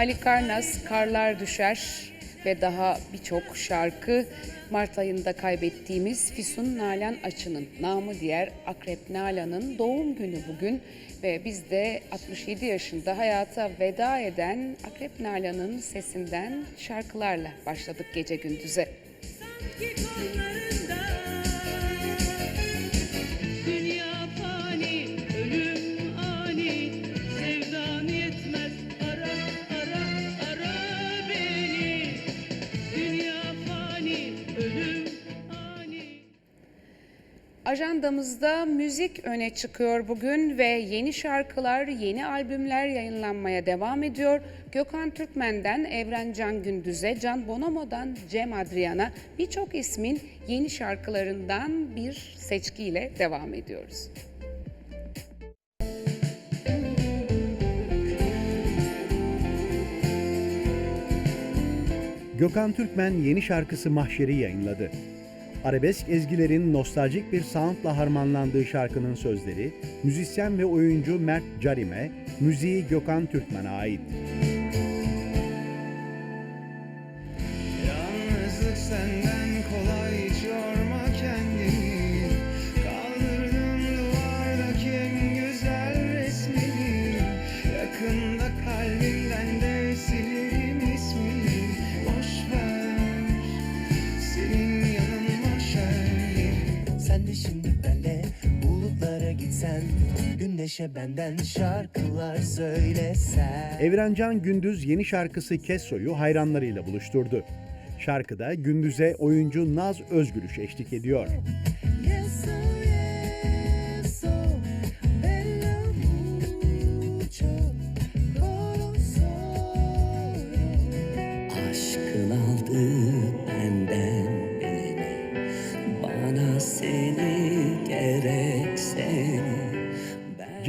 Halikarnas, Karlar Düşer ve daha birçok şarkı Mart ayında kaybettiğimiz Füsun Nalan Açı'nın, namı diğer Akrep Nalan'ın doğum günü bugün ve biz de 67 yaşında hayata veda eden Akrep Nalan'ın sesinden şarkılarla başladık gece gündüze. Sanki kollarında Ajandamızda müzik öne çıkıyor bugün ve yeni şarkılar, yeni albümler yayınlanmaya devam ediyor. Gökhan Türkmen'den Evren Can Gündüz'e, Can Bonomo'dan Cem Adrian'a birçok ismin yeni şarkılarından bir seçkiyle devam ediyoruz. Gökhan Türkmen yeni şarkısı Mahşer'i yayınladı. Arabesk ezgilerin nostaljik bir soundla harmanlandığı şarkının sözleri, müzisyen ve oyuncu Mert Carime, müziği Gökhan Türkmen'e ait. Yalnızlık senden kolay Güneşe benden şarkılar söylesen Evrencan Gündüz yeni şarkısı Kesso'yu hayranlarıyla buluşturdu. Şarkıda Gündüz'e oyuncu Naz Özgürüş eşlik ediyor.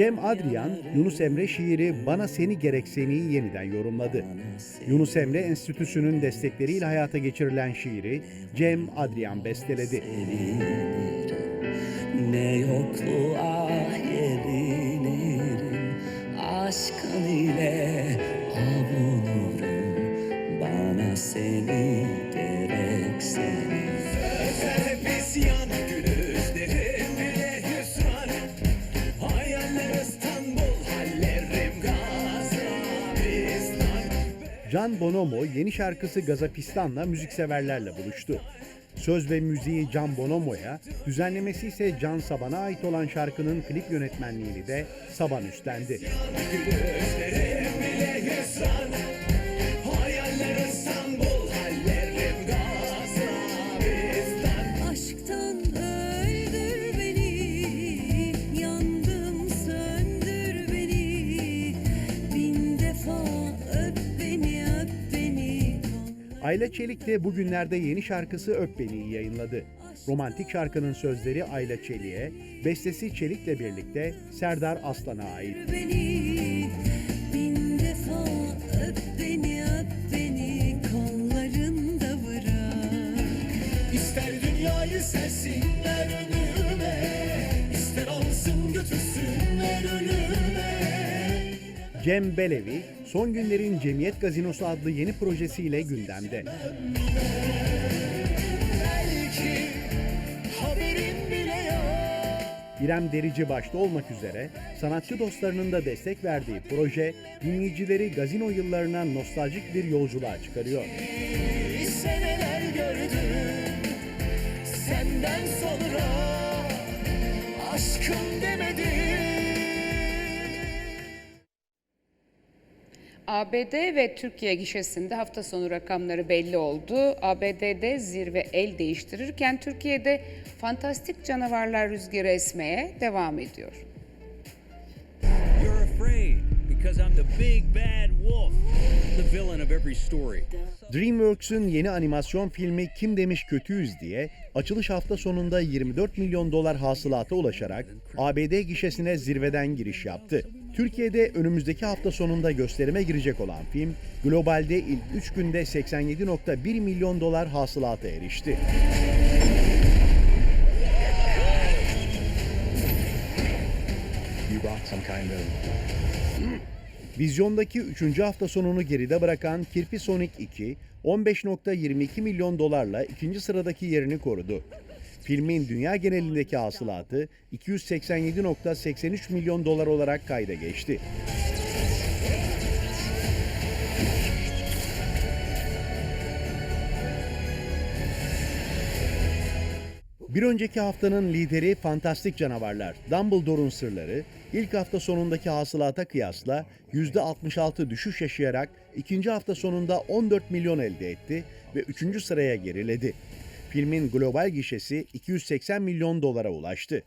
Cem Adrian, Yunus Emre şiiri Bana Seni Gerek Seni'yi yeniden yorumladı. Yunus Emre Enstitüsü'nün destekleriyle hayata geçirilen şiiri Cem Adrian besteledi. Ne yokluğa yerinirim Aşkın ile avunurum Bana seni gerek Can Bonomo yeni şarkısı Gazapistan'la müzikseverlerle buluştu. Söz ve müziği Can Bonomo'ya, düzenlemesi ise Can Saban'a ait olan şarkının klip yönetmenliğini de Saban üstlendi. Ayla Çelik de bugünlerde yeni şarkısı Öp Beni'yi yayınladı. Romantik şarkının sözleri Ayla Çelik'e, bestesi Çelik'le birlikte Serdar Aslan'a ait. Beni, bin defa öp beni, öp beni. Kollarında bırak. İster dünyayı sersinler önüme İster alsın götürsünler ölüme Cem Belevi, son günlerin Cemiyet Gazinosu adlı yeni projesiyle gündemde. İrem Derici başta olmak üzere sanatçı dostlarının da destek verdiği proje dinleyicileri gazino yıllarına nostaljik bir yolculuğa çıkarıyor. ABD ve Türkiye gişesinde hafta sonu rakamları belli oldu. ABD'de zirve el değiştirirken Türkiye'de fantastik canavarlar rüzgarı esmeye devam ediyor. DreamWorks'ün yeni animasyon filmi Kim Demiş Kötüyüz diye açılış hafta sonunda 24 milyon dolar hasılata ulaşarak ABD gişesine zirveden giriş yaptı. Türkiye'de önümüzdeki hafta sonunda gösterime girecek olan film, globalde ilk 3 günde 87.1 milyon dolar hasılata erişti. Vizyondaki 3. hafta sonunu geride bırakan Kirpi Sonic 2, 15.22 milyon dolarla ikinci sıradaki yerini korudu. Filmin dünya genelindeki hasılatı 287.83 milyon dolar olarak kayda geçti. Bir önceki haftanın lideri Fantastik Canavarlar, Dumbledore'un Sırları, ilk hafta sonundaki hasılata kıyasla %66 düşüş yaşayarak ikinci hafta sonunda 14 milyon elde etti ve üçüncü sıraya geriledi. Filmin global gişesi 280 milyon dolara ulaştı.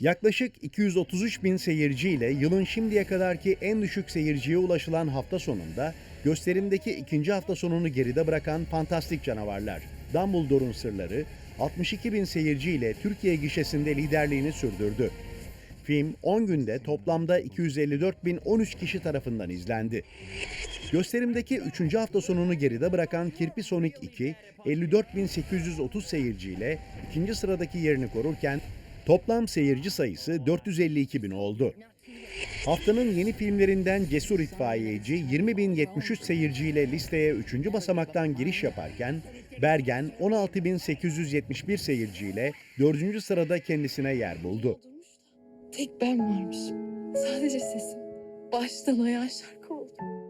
Yaklaşık 233 bin seyirciyle yılın şimdiye kadarki en düşük seyirciye ulaşılan hafta sonunda gösterimdeki ikinci hafta sonunu geride bırakan Fantastik Canavarlar, Dumbledore'un Sırları 62 bin seyirciyle Türkiye gişesinde liderliğini sürdürdü. Film 10 günde toplamda 254 bin 13 kişi tarafından izlendi. Gösterimdeki 3. hafta sonunu geride bırakan Kirpi Sonic 2, 54.830 seyirciyle ikinci sıradaki yerini korurken toplam seyirci sayısı 452 bin oldu. Haftanın yeni filmlerinden Cesur İtfaiyeci 20.073 seyirciyle listeye 3. basamaktan giriş yaparken Bergen 16.871 seyirciyle 4. sırada kendisine yer buldu. Tek ben varmışım. Sadece sesim. Baştan ayağa şarkı oldu.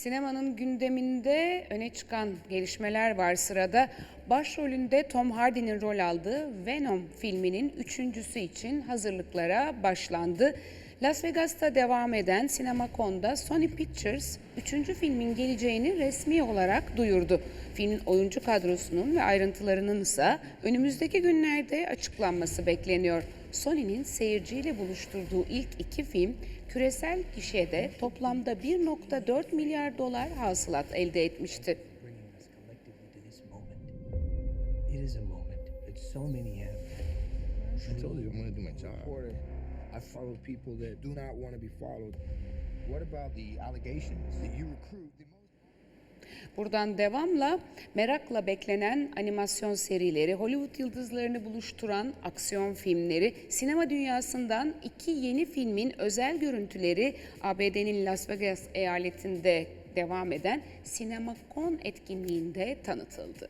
Sinemanın gündeminde öne çıkan gelişmeler var sırada. Başrolünde Tom Hardy'nin rol aldığı Venom filminin üçüncüsü için hazırlıklara başlandı. Las Vegas'ta devam eden Sinemacon'da Sony Pictures üçüncü filmin geleceğini resmi olarak duyurdu. Filmin oyuncu kadrosunun ve ayrıntılarının ise önümüzdeki günlerde açıklanması bekleniyor. Sony'nin seyirciyle buluşturduğu ilk iki film küresel gişede toplamda 1.4 milyar dolar hasılat elde etmişti. I Buradan devamla merakla beklenen animasyon serileri, Hollywood yıldızlarını buluşturan aksiyon filmleri, sinema dünyasından iki yeni filmin özel görüntüleri ABD'nin Las Vegas eyaletinde devam eden CinemaCon etkinliğinde tanıtıldı.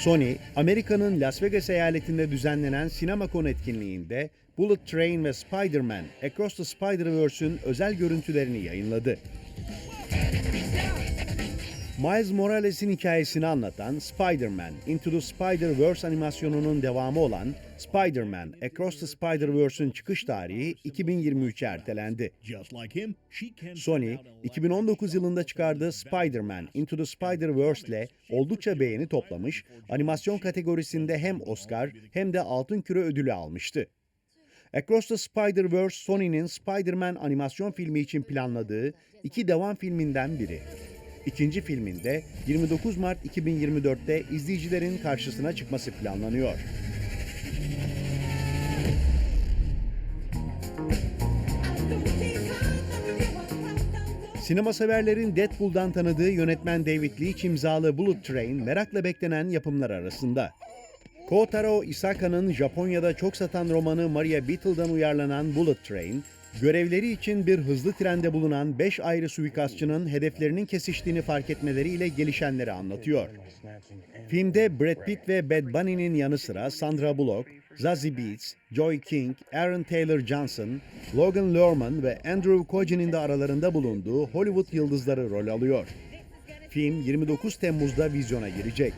Sony, Amerika'nın Las Vegas eyaletinde düzenlenen Sinemacon etkinliğinde Bullet Train ve Spider-Man Across the Spider-Verse'ün özel görüntülerini yayınladı. Miles Morales'in hikayesini anlatan Spider-Man Into the Spider-Verse animasyonunun devamı olan Spider-Man Across the Spider-Verse'ün çıkış tarihi 2023'e ertelendi. Sony, 2019 yılında çıkardığı Spider-Man Into the Spider-Verse ile oldukça beğeni toplamış, animasyon kategorisinde hem Oscar hem de Altın Küre ödülü almıştı. Across the Spider-Verse, Sony'nin Spider-Man animasyon filmi için planladığı iki devam filminden biri. İkinci filminde 29 Mart 2024'te izleyicilerin karşısına çıkması planlanıyor. Sinema severlerin Deadpool'dan tanıdığı yönetmen David Leitch imzalı Bullet Train merakla beklenen yapımlar arasında. Kotaro Isaka'nın Japonya'da çok satan romanı Maria Beetle'dan uyarlanan Bullet Train, görevleri için bir hızlı trende bulunan 5 ayrı suikastçının hedeflerinin kesiştiğini fark etmeleriyle gelişenleri anlatıyor. Filmde Brad Pitt ve Bad Bunny'nin yanı sıra Sandra Bullock, Zazie Beetz, Joy King, Aaron Taylor Johnson, Logan Lerman ve Andrew Koje'nin de aralarında bulunduğu Hollywood yıldızları rol alıyor. Film 29 Temmuz'da vizyona girecek.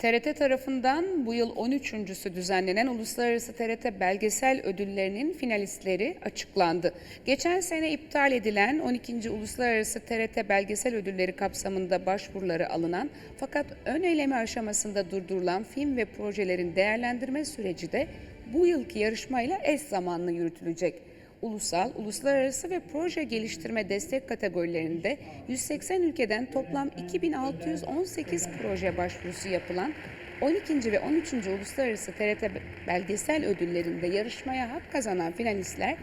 TRT tarafından bu yıl 13.sü düzenlenen Uluslararası TRT Belgesel Ödülleri'nin finalistleri açıklandı. Geçen sene iptal edilen 12. Uluslararası TRT Belgesel Ödülleri kapsamında başvuruları alınan fakat ön eleme aşamasında durdurulan film ve projelerin değerlendirme süreci de bu yılki yarışmayla eş zamanlı yürütülecek. Ulusal, uluslararası ve proje geliştirme destek kategorilerinde 180 ülkeden toplam 2618 proje başvurusu yapılan 12. ve 13. Uluslararası TRT Belgesel Ödülleri'nde yarışmaya hak kazanan finalistler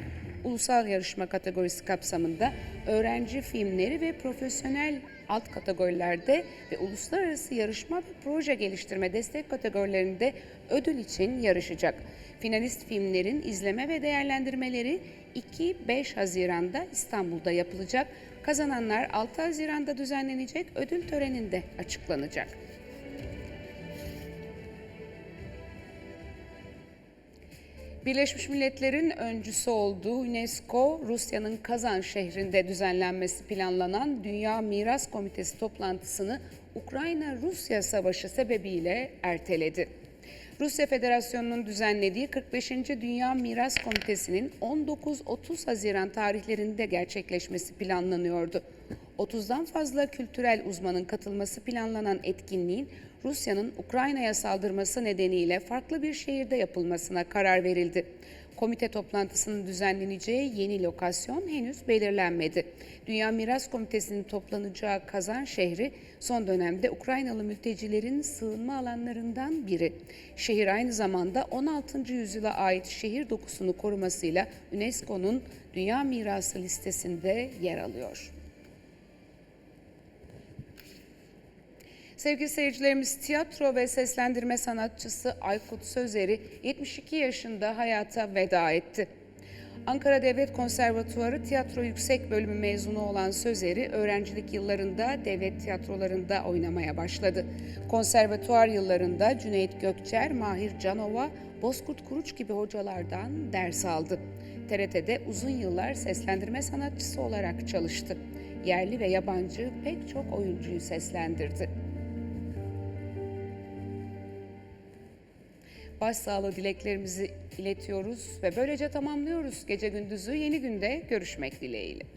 ulusal yarışma kategorisi kapsamında öğrenci filmleri ve profesyonel alt kategorilerde ve uluslararası yarışma ve proje geliştirme destek kategorilerinde ödül için yarışacak. Finalist filmlerin izleme ve değerlendirmeleri 2-5 Haziran'da İstanbul'da yapılacak. Kazananlar 6 Haziran'da düzenlenecek ödül töreninde açıklanacak. Birleşmiş Milletler'in öncüsü olduğu UNESCO, Rusya'nın Kazan şehrinde düzenlenmesi planlanan Dünya Miras Komitesi toplantısını Ukrayna-Rusya savaşı sebebiyle erteledi. Rusya Federasyonu'nun düzenlediği 45. Dünya Miras Komitesi'nin 19-30 Haziran tarihlerinde gerçekleşmesi planlanıyordu. 30'dan fazla kültürel uzmanın katılması planlanan etkinliğin Rusya'nın Ukrayna'ya saldırması nedeniyle farklı bir şehirde yapılmasına karar verildi. Komite toplantısının düzenleneceği yeni lokasyon henüz belirlenmedi. Dünya Miras Komitesi'nin toplanacağı Kazan şehri son dönemde Ukraynalı mültecilerin sığınma alanlarından biri. Şehir aynı zamanda 16. yüzyıla ait şehir dokusunu korumasıyla UNESCO'nun Dünya Mirası listesinde yer alıyor. Sevgili seyircilerimiz tiyatro ve seslendirme sanatçısı Aykut Sözer'i 72 yaşında hayata veda etti. Ankara Devlet Konservatuarı Tiyatro Yüksek Bölümü mezunu olan Sözer'i öğrencilik yıllarında devlet tiyatrolarında oynamaya başladı. Konservatuar yıllarında Cüneyt Gökçer, Mahir Canova, Bozkurt Kuruç gibi hocalardan ders aldı. TRT'de uzun yıllar seslendirme sanatçısı olarak çalıştı. Yerli ve yabancı pek çok oyuncuyu seslendirdi. Başsağlığı dileklerimizi iletiyoruz ve böylece tamamlıyoruz gece gündüzü yeni günde görüşmek dileğiyle.